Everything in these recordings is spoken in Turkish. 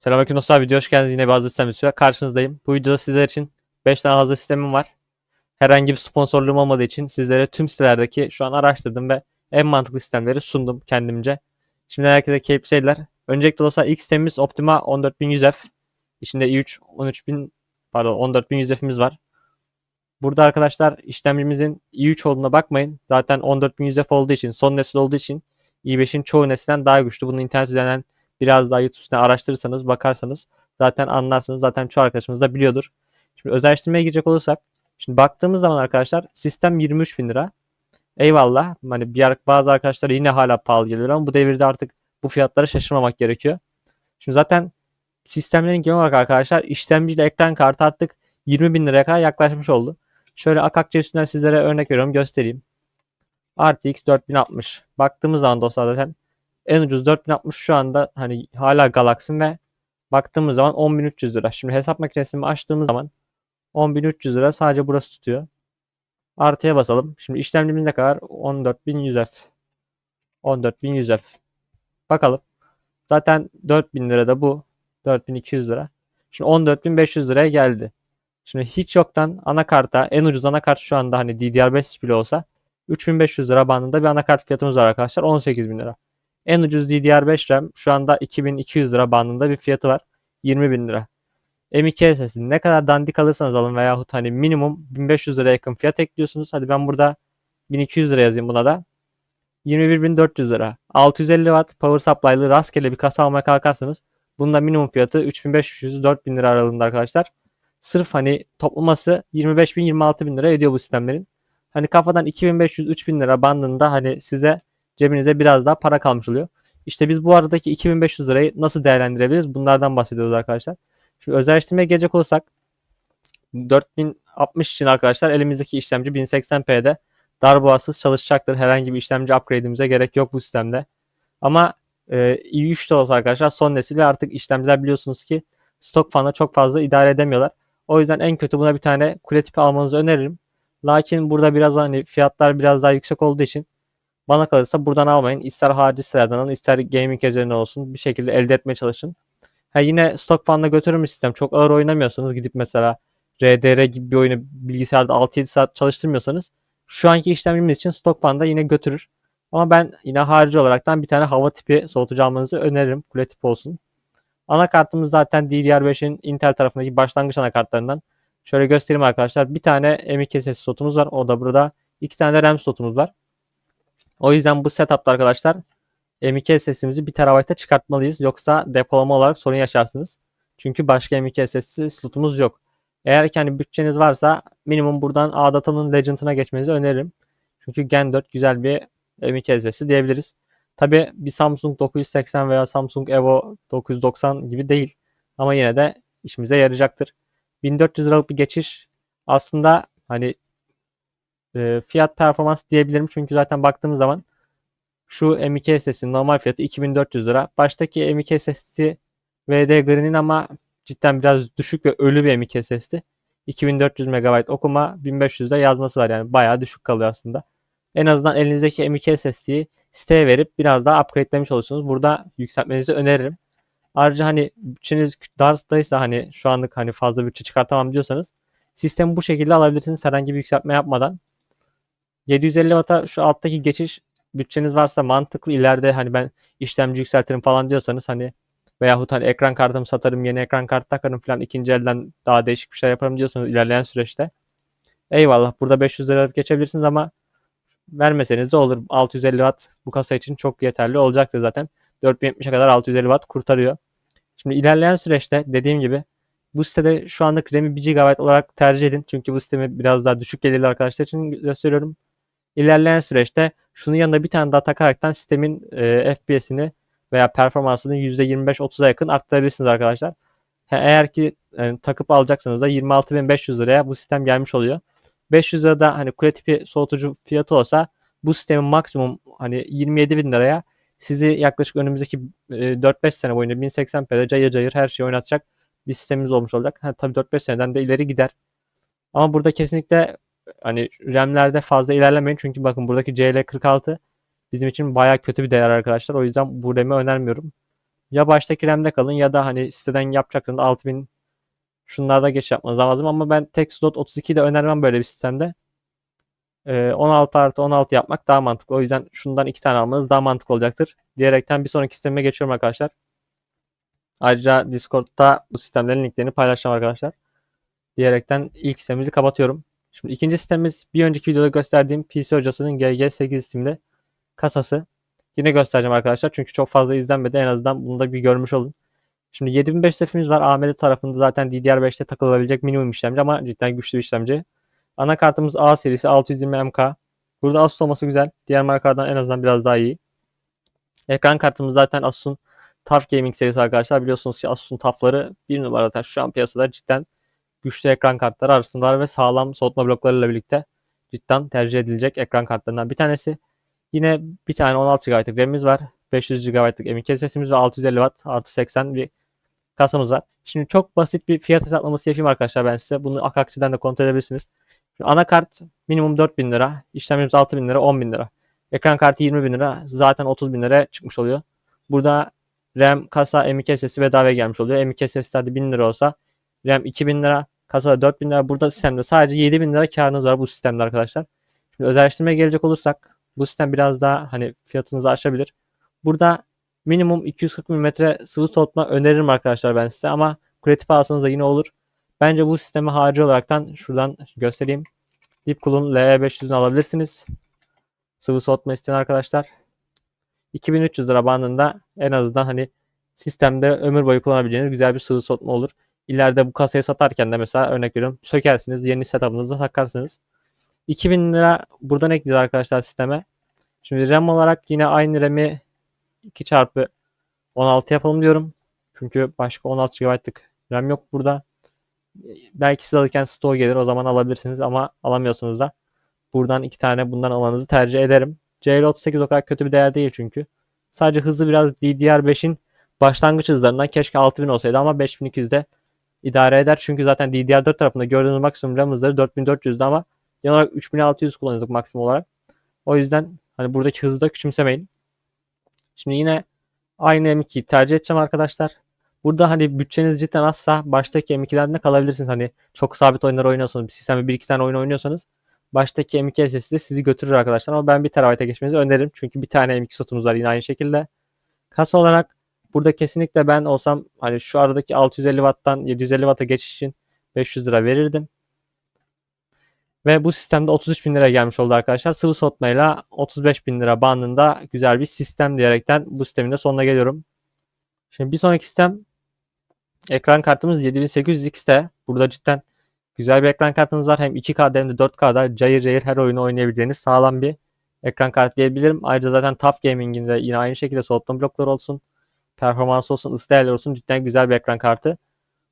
Selamünaleyküm dostlar. Video hoş geldiniz. Yine bir hazır sistem videosuyla karşınızdayım. Bu videoda sizler için 5 tane hazır sistemim var. Herhangi bir sponsorluğum olmadığı için sizlere tüm sitelerdeki şu an araştırdım ve en mantıklı sistemleri sundum kendimce. Şimdi herkese keyifli seyirler. Öncelikle dostlar ilk sistemimiz Optima 14100F. İçinde i3 13000 pardon 14100F'imiz var. Burada arkadaşlar işlemcimizin i3 olduğuna bakmayın. Zaten 14100F olduğu için son nesil olduğu için i5'in çoğu nesilden daha güçlü. Bunu internet üzerinden biraz daha YouTube üstüne araştırırsanız, bakarsanız zaten anlarsınız. Zaten çoğu arkadaşımız da biliyordur. Şimdi özelleştirmeye girecek olursak, şimdi baktığımız zaman arkadaşlar sistem 23 bin lira. Eyvallah. Hani bir bazı arkadaşlar yine hala pahalı geliyor ama bu devirde artık bu fiyatlara şaşırmamak gerekiyor. Şimdi zaten sistemlerin genel olarak arkadaşlar işlemciyle ekran kartı artık 20 bin liraya kadar yaklaşmış oldu. Şöyle Akakçe üstünden sizlere örnek veriyorum göstereyim. RTX 4060. Baktığımız zaman dostlar zaten en ucuz 4060 şu anda hani hala Galaxy ve baktığımız zaman 10300 lira. Şimdi hesap makinesini açtığımız zaman 10300 lira sadece burası tutuyor. Artıya basalım. Şimdi işlemcimiz ne kadar? 14100F. 14100F. Bakalım. Zaten 4000 lira da bu. 4200 lira. Şimdi 14500 liraya geldi. Şimdi hiç yoktan anakarta en ucuz anakart şu anda hani DDR5 bile olsa 3500 lira bandında bir anakart fiyatımız var arkadaşlar. 18000 lira. En ucuz DDR5 RAM şu anda 2200 lira bandında bir fiyatı var. 20 bin lira. M2 SSD ne kadar dandik alırsanız alın veyahut hani minimum 1500 lira yakın fiyat ekliyorsunuz. Hadi ben burada 1200 lira yazayım buna da. 21.400 lira. 650 Watt power supply'lı rastgele bir kasa almaya kalkarsanız bunun da minimum fiyatı 3500-4000 lira aralığında arkadaşlar. Sırf hani toplaması 25.000-26.000 lira ediyor bu sistemlerin. Hani kafadan 2500-3000 lira bandında hani size cebinize biraz daha para kalmış oluyor. İşte biz bu aradaki 2500 lirayı nasıl değerlendirebiliriz? Bunlardan bahsediyoruz arkadaşlar. Şimdi özelleştirmeye gelecek olursak 4060 için arkadaşlar elimizdeki işlemci 1080p'de darboğazsız çalışacaktır. Herhangi bir işlemci upgrade'imize gerek yok bu sistemde. Ama e, i3 de olsa arkadaşlar son nesil ve artık işlemciler biliyorsunuz ki stok fanla çok fazla idare edemiyorlar. O yüzden en kötü buna bir tane kule tipi almanızı öneririm. Lakin burada biraz hani fiyatlar biraz daha yüksek olduğu için bana kalırsa buradan almayın. İster harici sitelerden alın, ister gaming üzerine olsun. Bir şekilde elde etmeye çalışın. Ha yine stok fanla götürür sistem? Çok ağır oynamıyorsanız gidip mesela RDR gibi bir oyunu bilgisayarda 6-7 saat çalıştırmıyorsanız şu anki işlemcimiz için stok fanda yine götürür. Ama ben yine harici olaraktan bir tane hava tipi soğutucu almanızı öneririm. Kule tipi olsun. Anakartımız zaten DDR5'in Intel tarafındaki başlangıç anakartlarından. Şöyle göstereyim arkadaşlar. Bir tane M.2 ses slotumuz var. O da burada. İki tane de RAM slotumuz var. O yüzden bu setup'ta arkadaşlar M.2 SSD'mizi 1 TB'a çıkartmalıyız. Yoksa depolama olarak sorun yaşarsınız. Çünkü başka M.2 SSD slotumuz yok. Eğer ki hani bütçeniz varsa minimum buradan ADATA'nın Legend'ına geçmenizi öneririm. Çünkü Gen 4 güzel bir M.2 SSD diyebiliriz. Tabi bir Samsung 980 veya Samsung Evo 990 gibi değil. Ama yine de işimize yarayacaktır. 1400 liralık bir geçiş aslında hani e, fiyat performans diyebilirim. Çünkü zaten baktığımız zaman şu M.2 SSD'nin normal fiyatı 2400 lira. Baştaki M.2 SSD VD Green'in ama cidden biraz düşük ve ölü bir M.2 SSD. 2400 MB okuma 1500'de yazması var yani bayağı düşük kalıyor aslında. En azından elinizdeki M.2 SSD'yi siteye verip biraz daha upgrade'lemiş olursunuz. Burada yükseltmenizi öneririm. Ayrıca hani bütçeniz darstaysa hani şu anlık hani fazla bütçe çıkartamam diyorsanız sistemi bu şekilde alabilirsiniz herhangi bir yükseltme yapmadan. 750 Watt'a şu alttaki geçiş bütçeniz varsa mantıklı ileride hani ben işlemci yükseltirim falan diyorsanız hani veyahut hani ekran kartımı satarım yeni ekran kartı takarım falan ikinci elden daha değişik bir şey yaparım diyorsanız ilerleyen süreçte eyvallah burada 500 lira geçebilirsiniz ama vermeseniz de olur 650 watt bu kasa için çok yeterli olacaktır zaten 4070'e kadar 650 watt kurtarıyor. Şimdi ilerleyen süreçte dediğim gibi bu sitede şu anlık RAM'i 1 GB olarak tercih edin. Çünkü bu sistemi biraz daha düşük gelirli arkadaşlar için gösteriyorum. İlerleyen süreçte şunun yanında bir tane daha takaraktan sistemin e, FPS'ini veya performansını %25-30'a yakın arttırabilirsiniz arkadaşlar. Eğer ki yani, takıp alacaksanız da 26.500 liraya bu sistem gelmiş oluyor. 500 lirada hani kule tipi soğutucu fiyatı olsa bu sistemin maksimum hani 27.000 liraya sizi yaklaşık önümüzdeki 4-5 sene boyunca 1080p'de cayır cayır her şeyi oynatacak bir sistemimiz olmuş olacak. Ha, tabii 4-5 seneden de ileri gider. Ama burada kesinlikle hani RAM'lerde fazla ilerlemeyin. Çünkü bakın buradaki CL46 bizim için baya kötü bir değer arkadaşlar. O yüzden bu RAM'i önermiyorum. ya baştaki RAM'de kalın ya da hani siteden yapacaksınız 6000 şunlarda geç yapmanız lazım ama ben tek slot 32 de önermem böyle bir sistemde. Ee, 16 artı 16 yapmak daha mantıklı. O yüzden şundan iki tane almanız daha mantıklı olacaktır. Diyerekten bir sonraki sisteme geçiyorum arkadaşlar. Ayrıca Discord'da bu sistemlerin linklerini paylaşacağım arkadaşlar. Diyerekten ilk sistemimizi kapatıyorum. Şimdi ikinci sistemimiz bir önceki videoda gösterdiğim PC hocasının GG8 isimli kasası. Yine göstereceğim arkadaşlar çünkü çok fazla izlenmedi. En azından bunu da bir görmüş olun. Şimdi 7500 sefimiz var. AMD tarafında zaten DDR5'te takılabilecek minimum işlemci ama cidden güçlü bir işlemci. Anakartımız A serisi 620MK. Burada Asus olması güzel. Diğer markalardan en azından biraz daha iyi. Ekran kartımız zaten Asus'un TUF Gaming serisi arkadaşlar. Biliyorsunuz ki Asus'un TUF'ları bir numara şu an piyasada cidden güçlü ekran kartları arasındalar ve sağlam soğutma bloklarıyla birlikte cidden tercih edilecek ekran kartlarından bir tanesi. Yine bir tane 16 GB'lık RAM'imiz var. 500 GB'lık M.2 SSD'miz ve 650 Watt artı 80 bir kasamız var. Şimdi çok basit bir fiyat hesaplaması yapayım arkadaşlar ben size. Bunu Akakçı'dan da kontrol edebilirsiniz. Şimdi anakart minimum 4000 lira. İşlemcimiz 6000 lira 10.000 lira. Ekran kartı 20 bin lira. Zaten 30 bin lira çıkmış oluyor. Burada RAM, kasa, M.2 SSD bedava gelmiş oluyor. M.2 SSD hadi 1000 lira olsa RAM 2000 lira, kasa da 4000 lira. Burada sistemde sadece 7000 lira karınız var bu sistemde arkadaşlar. Şimdi özelleştirmeye gelecek olursak bu sistem biraz daha hani fiyatınızı aşabilir. Burada minimum 240 mm sıvı soğutma öneririm arkadaşlar ben size ama kreatif alsanız da yine olur. Bence bu sistemi harici olaraktan şuradan göstereyim. Deepcool'un LE500'ünü alabilirsiniz. Sıvı soğutma isteyen arkadaşlar. 2300 lira bandında en azından hani sistemde ömür boyu kullanabileceğiniz güzel bir sıvı soğutma olur. İleride bu kasayı satarken de mesela örnek veriyorum sökersiniz yeni setup'ınızda takarsınız. 2000 lira buradan ekleyeceğiz arkadaşlar sisteme. Şimdi RAM olarak yine aynı RAM'i 2 çarpı 16 yapalım diyorum. Çünkü başka 16 GB'lık RAM yok burada. Belki siz alırken store gelir o zaman alabilirsiniz ama alamıyorsunuz da. Buradan iki tane bundan almanızı tercih ederim. CL38 o kadar kötü bir değer değil çünkü. Sadece hızlı biraz DDR5'in başlangıç hızlarından keşke 6000 olsaydı ama 5200'de idare eder. Çünkü zaten DDR4 tarafında gördüğünüz maksimum RAM hızları 4400'de ama genel olarak 3600 kullanıyorduk maksimum olarak. O yüzden hani buradaki hızı da küçümsemeyin. Şimdi yine aynı M2'yi tercih edeceğim arkadaşlar. Burada hani bütçeniz cidden azsa baştaki M2'lerde kalabilirsiniz. Hani çok sabit oyunlar oynuyorsanız, bir sistemde bir iki tane oyun oynuyorsanız baştaki M2 SSD sizi götürür arkadaşlar. Ama ben 1 TB'e geçmenizi öneririm. Çünkü bir tane M2 slotumuz var yine aynı şekilde. Kasa olarak burada kesinlikle ben olsam hani şu aradaki 650 Watt'tan 750 Watt'a geçiş için 500 lira verirdim. Ve bu sistemde 33 bin lira gelmiş oldu arkadaşlar. Sıvı soğutmayla 35 bin lira bandında güzel bir sistem diyerekten bu sistemin de sonuna geliyorum. Şimdi bir sonraki sistem ekran kartımız 7800X'te. Burada cidden güzel bir ekran kartınız var. Hem 2K'da hem de 4K'da cayır cayır her oyunu oynayabileceğiniz sağlam bir ekran kartı diyebilirim. Ayrıca zaten TUF Gaming'in de yine aynı şekilde soğutma blokları olsun, performans olsun, ısı değerleri olsun cidden güzel bir ekran kartı.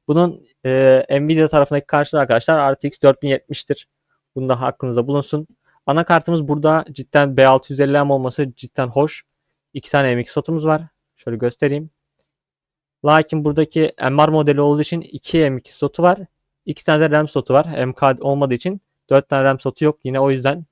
Bunun e, Nvidia tarafındaki karşılığı arkadaşlar RTX 4070'tir. Bunu da aklınızda bulunsun. Anakartımız burada cidden B650M olması cidden hoş. İki tane M2 slotumuz var. Şöyle göstereyim. Lakin buradaki MR modeli olduğu için 2 M2 slotu var. 2 tane de RAM slotu var. MK olmadığı için 4 tane RAM slotu yok. Yine o yüzden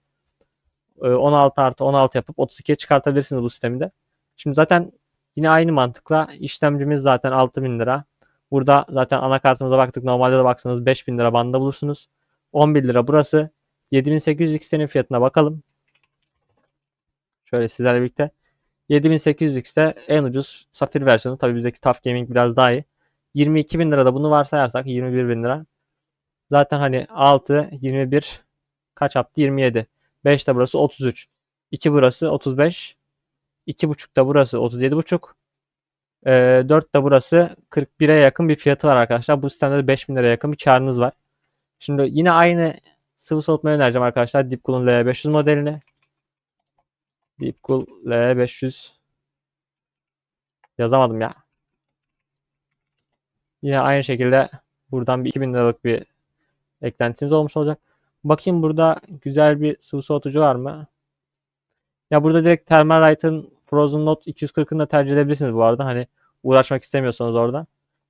16 artı 16 yapıp 32'ye çıkartabilirsiniz bu sistemde. Şimdi zaten yine aynı mantıkla işlemcimiz zaten 6000 lira. Burada zaten anakartımıza baktık. Normalde de baksanız 5000 lira bandında bulursunuz. 11 lira burası. 7800 X'lerin fiyatına bakalım. Şöyle sizlerle birlikte. 7800 X'te en ucuz safir versiyonu. Tabi bizdeki TUF Gaming biraz daha iyi. 22 bin lirada bunu varsayarsak 21 bin lira. Zaten hani 6, 21 kaç yaptı? 27. 5 de burası 33. 2 burası 35. 2.5 da burası 37.5. E, 4 de burası 41'e yakın bir fiyatı var arkadaşlar. Bu sistemde de 5000 liraya yakın bir karınız var. Şimdi yine aynı sıvı soğutmayı önereceğim arkadaşlar. Deepcool'un L500 modelini. Deepcool L500 yazamadım ya. Yine aynı şekilde buradan bir 2000 liralık bir eklentiniz olmuş olacak. Bakayım burada güzel bir sıvı soğutucu var mı? Ya burada direkt Thermalite'ın Frozen Note 240'ını da tercih edebilirsiniz bu arada. Hani uğraşmak istemiyorsanız orada.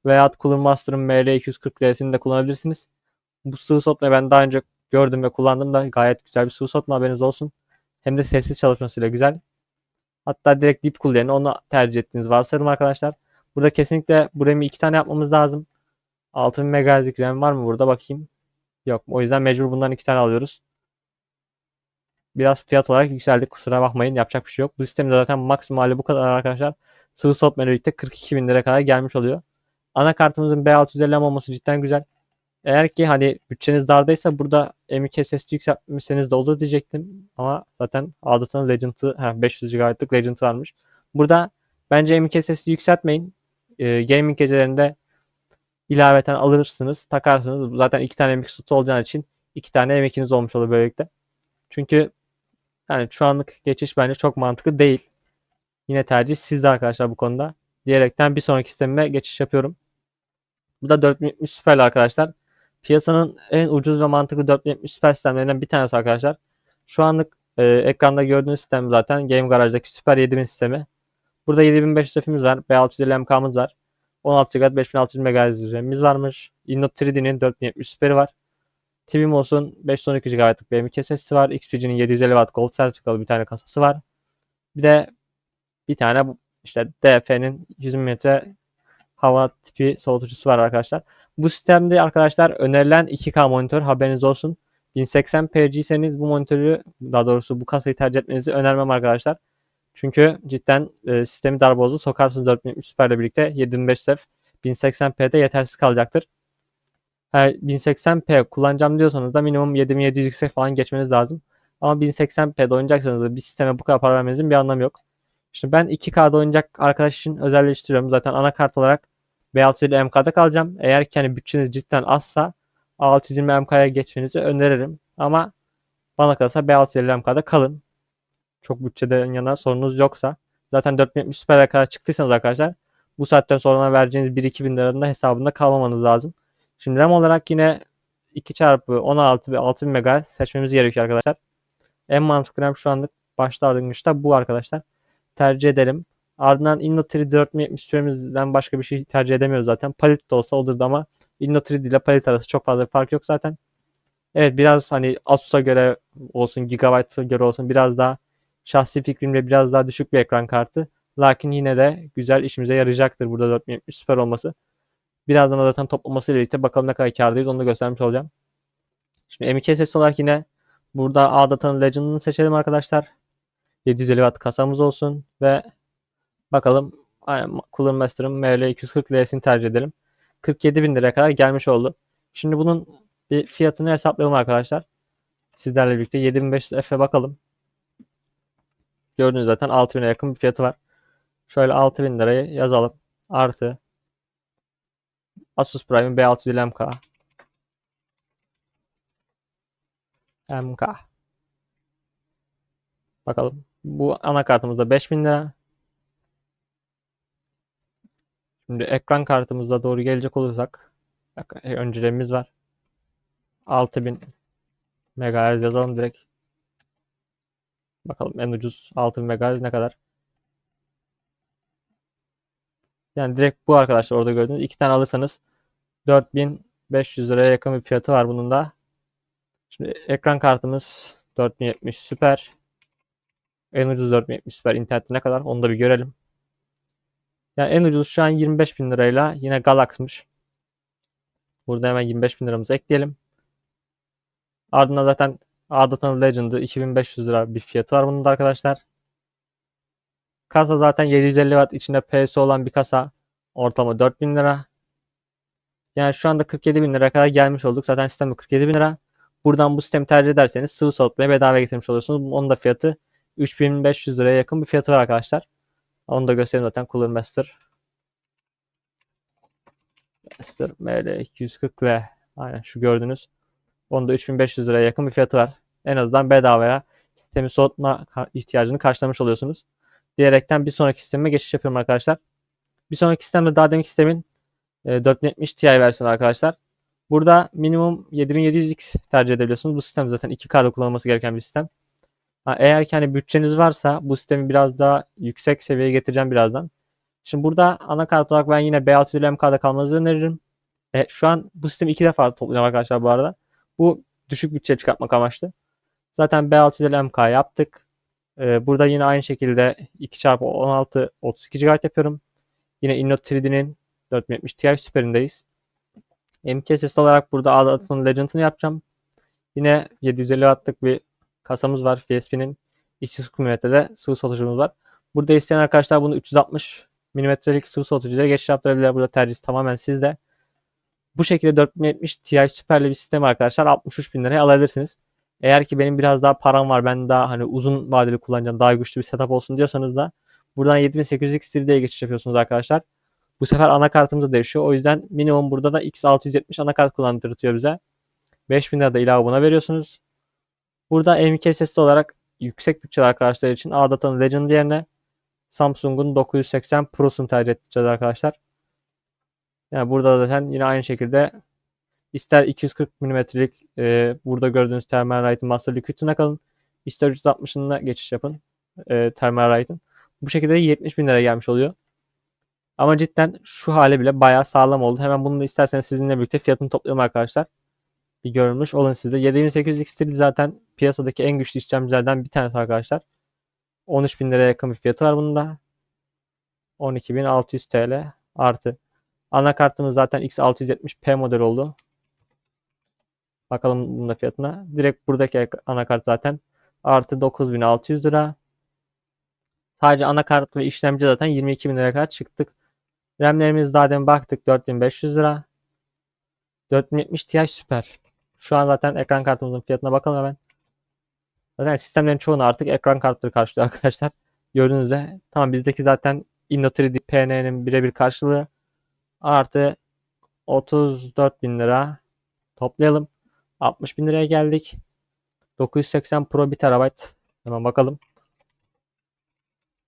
Veya Cooler Master'ın ML240L'sini de kullanabilirsiniz. Bu sıvı soğutmayı ben daha önce gördüm ve kullandım da gayet güzel bir sıvı soğutma haberiniz olsun. Hem de sessiz çalışmasıyla güzel. Hatta direkt Deep Cool yerine onu tercih ettiğiniz varsayalım arkadaşlar. Burada kesinlikle bu RAM'i iki tane yapmamız lazım. 6000 MHz'lik RAM var mı burada bakayım. Yok. O yüzden mecbur bundan iki tane alıyoruz. Biraz fiyat olarak yükseldik. Kusura bakmayın. Yapacak bir şey yok. Bu sistemin zaten maksimum hali bu kadar arkadaşlar. Sıvı soğutmayla birlikte 42 bin lira kadar gelmiş oluyor. Anakartımızın B650 olması cidden güzel. Eğer ki hani bütçeniz dardaysa burada M.2 SSD yükseltmişseniz de olur diyecektim. Ama zaten Adata'nın Legend'ı 500 GB'lık Legend varmış. Burada bence M.2 SSD yükseltmeyin. Ee, gaming gecelerinde ilaveten alırsınız, takarsınız. Zaten iki tane M.2 slotu olacağı için iki tane M.2'niz olmuş olur böylelikle. Çünkü yani şu anlık geçiş bence çok mantıklı değil. Yine tercih sizde arkadaşlar bu konuda. Diyerekten bir sonraki sistemime geçiş yapıyorum. Bu da 4070 Super'li arkadaşlar. Piyasanın en ucuz ve mantıklı 4070 Super sistemlerinden bir tanesi arkadaşlar. Şu anlık e, ekranda gördüğünüz sistem zaten Game Garage'daki Super 7000 sistemi. Burada 7500 F'imiz var. B650 MK'mız var. 16 GB 5600 MHz RAM'imiz varmış. Innot 3D'nin 4070 Super'i var. TV'm olsun 512 GB'lık bir M.2 SSD'si var. XPG'nin 750 Watt Gold sertifikalı bir tane kasası var. Bir de bir tane işte DF'nin 100 metre hava tipi soğutucusu var arkadaşlar. Bu sistemde arkadaşlar önerilen 2K monitör haberiniz olsun. 1080p'ciyseniz bu monitörü daha doğrusu bu kasayı tercih etmenizi önermem arkadaşlar. Çünkü cidden e, sistemi darboğazı sokarsınız 4070 Super birlikte 7500 F 1080p'de yetersiz kalacaktır. Yani 1080p kullanacağım diyorsanız da minimum 7700 yüksek falan geçmeniz lazım. Ama 1080p'de oynayacaksanız da bir sisteme bu kadar para vermenizin bir anlamı yok. Şimdi ben 2K'da oynayacak arkadaş için özelleştiriyorum. Zaten anakart olarak B650 MK'da kalacağım. Eğer ki hani bütçeniz cidden azsa A620 MK'ya geçmenizi öneririm. Ama bana kalırsa B650 MK'da kalın. Çok bütçeden yana sorunuz yoksa. Zaten 4070 Super'e kadar çıktıysanız arkadaşlar bu saatten sonra vereceğiniz 1-2 bin liranın da hesabında kalmamanız lazım. Şimdi RAM olarak yine 2 çarpı 16 ve 6000 MHz seçmemiz gerekiyor arkadaşlar. En mantıklı RAM şu anlık başlangıçta bu arkadaşlar. Tercih edelim. Ardından Inno 3 4070 süremizden başka bir şey tercih edemiyoruz zaten. Palit de olsa olurdu ama Inno 3 ile Palit arası çok fazla fark yok zaten. Evet biraz hani Asus'a göre olsun, Gigabyte'a göre olsun biraz daha şahsi fikrimle biraz daha düşük bir ekran kartı. Lakin yine de güzel işimize yarayacaktır burada 4070 süper olması. Birazdan da zaten toplaması ile birlikte bakalım ne kadar kârdayız onu da göstermiş olacağım. Şimdi M.2 SSD olarak yine burada A'data'nın Legend'ını seçelim arkadaşlar. 750 Watt kasamız olsun ve bakalım Cooler Master'ın ML240L'sini tercih edelim. 47 bin liraya kadar gelmiş oldu. Şimdi bunun bir fiyatını hesaplayalım arkadaşlar. Sizlerle birlikte 7500 F'e bakalım. Gördüğünüz zaten 6000'e yakın bir fiyatı var. Şöyle 6000 lirayı yazalım. Artı Asus Prime'in B650 MK. MK. Bakalım. Bu anakartımızda 5000 lira. Şimdi ekran kartımızda doğru gelecek olursak öncelerimiz var. 6000 MHz yazalım direkt. Bakalım en ucuz 6000 MHz ne kadar? Yani direkt bu arkadaşlar orada gördüğünüz iki tane alırsanız 4500 liraya yakın bir fiyatı var bunun da. Şimdi ekran kartımız 4070 süper. En ucuz 4070 süper internette ne kadar onu da bir görelim. Yani en ucuz şu an 25 bin lirayla yine Galax'mış. Burada hemen 25 bin liramızı ekleyelim. Ardından zaten A'data'nın Legend'ı 2500 lira bir fiyatı var bunun da arkadaşlar. Kasa zaten 750 watt içinde PS olan bir kasa. Ortalama 4000 lira. Yani şu anda 47 bin lira kadar gelmiş olduk. Zaten sistem 47 bin lira. Buradan bu sistemi tercih ederseniz sıvı soğutmaya bedava getirmiş oluyorsunuz. Onun da fiyatı 3500 liraya yakın bir fiyatı var arkadaşlar. Onu da göstereyim zaten Cooler Master. Master ML240V. Aynen şu gördüğünüz. Onda 3500 liraya yakın bir fiyatı var. En azından bedavaya sistemi soğutma ihtiyacını karşılamış oluyorsunuz. Diyerekten bir sonraki sisteme geçiş yapıyorum arkadaşlar. Bir sonraki sistemde daha demek sistemin e, 4070 Ti versiyonu arkadaşlar. Burada minimum 7700X tercih edebiliyorsunuz. Bu sistem zaten 2K'da kullanılması gereken bir sistem. Ha, eğer ki hani bütçeniz varsa bu sistemi biraz daha yüksek seviyeye getireceğim birazdan. Şimdi burada anakart olarak ben yine B650 MK'da kalmanızı öneririm. E, şu an bu sistemi iki defa toplayacağım arkadaşlar bu arada. Bu düşük bütçe çıkartmak amaçlı. Zaten B650 MK yaptık. E, burada yine aynı şekilde 2 x 16 32 GB yapıyorum. Yine Innote 3D'nin 4070 Ti süperindeyiz. MKSS olarak burada Adat'ın Legend'ını yapacağım. Yine 750 wattlık bir kasamız var. FSP'nin 240 mm'de sıvı soğutucumuz var. Burada isteyen arkadaşlar bunu 360 mm'lik sıvı soğutucuya geçiş yaptırabilirler. Burada tercih tamamen sizde. Bu şekilde 4070 Ti süperli bir sistem arkadaşlar 63 bin liraya alabilirsiniz. Eğer ki benim biraz daha param var ben daha hani uzun vadeli kullanacağım daha güçlü bir setup olsun diyorsanız da buradan 7800X3D'ye geçiş yapıyorsunuz arkadaşlar. Bu sefer anakartımız da değişiyor. O yüzden minimum burada da X670 anakart kullandırtıyor bize. 5000 lira da ilave buna veriyorsunuz. Burada M.2 SSD olarak yüksek bütçeli arkadaşlar için Adata'nın Legend yerine Samsung'un 980 Pro'sunu tercih edeceğiz arkadaşlar. Yani burada da zaten yine aynı şekilde ister 240 mm'lik e, burada gördüğünüz Thermalright'ın Master Liquid'ine kalın. ister 360'ına geçiş yapın e, Thermalright'ın. Bu şekilde 70 bin lira gelmiş oluyor. Ama cidden şu hale bile bayağı sağlam oldu. Hemen bunu da isterseniz sizinle birlikte fiyatını toplayalım arkadaşlar. Bir görmüş olun size. 7800 XT zaten piyasadaki en güçlü işlemcilerden bir tanesi arkadaşlar. 13 bin liraya yakın bir fiyatı var bunda. 12.600 TL artı. Anakartımız zaten X670P model oldu. Bakalım bunda fiyatına. Direkt buradaki anakart zaten artı 9600 lira. Sadece anakart ve işlemci zaten 22 bin liraya kadar çıktık. RAM'lerimiz daha demin baktık 4500 lira. 4070 Ti süper. Şu an zaten ekran kartımızın fiyatına bakalım hemen. Zaten sistemlerin çoğunu artık ekran kartları karşılıyor arkadaşlar. Gördüğünüz üzere. Tamam bizdeki zaten Inno 3D PN'nin birebir karşılığı. Artı 34 bin lira toplayalım. 60 bin liraya geldik. 980 Pro 1 TB. Hemen bakalım.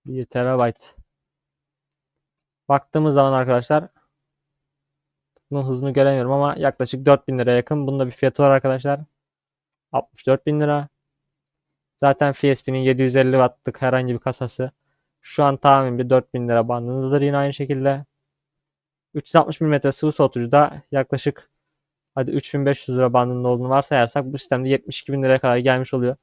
1 TB. Baktığımız zaman arkadaşlar bunun hızını göremiyorum ama yaklaşık 4000 liraya yakın. Bunda bir fiyatı var arkadaşlar. 64 bin lira. Zaten FSP'nin 750 wattlık herhangi bir kasası. Şu an tamamen bir 4000 lira bandındadır yine aynı şekilde. 360 mm sıvı soğutucu da yaklaşık hadi 3500 lira bandında olduğunu varsayarsak bu sistemde 72 bin liraya kadar gelmiş oluyor.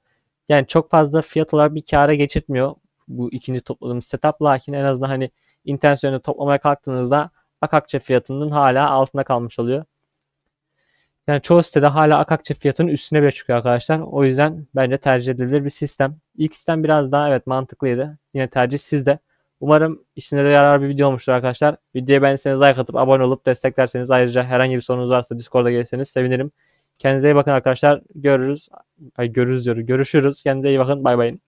Yani çok fazla fiyat olarak bir kâra geçirtmiyor bu ikinci topladığımız setup. Lakin en azından hani intensiyonu toplamaya kalktığınızda Akakçe fiyatının hala altında kalmış oluyor. Yani çoğu sitede hala Akakçe fiyatının üstüne bile çıkıyor arkadaşlar. O yüzden bence tercih edilebilir bir sistem. İlk sistem biraz daha evet mantıklıydı. Yine tercih sizde. Umarım işine de yarar bir video olmuştur arkadaşlar. Videoyu beğendiyseniz like atıp abone olup desteklerseniz ayrıca herhangi bir sorunuz varsa Discord'a gelirseniz sevinirim. Kendinize iyi bakın arkadaşlar. Görürüz. Ay görürüz diyorum. Görüşürüz. Kendinize iyi bakın. Bay bay.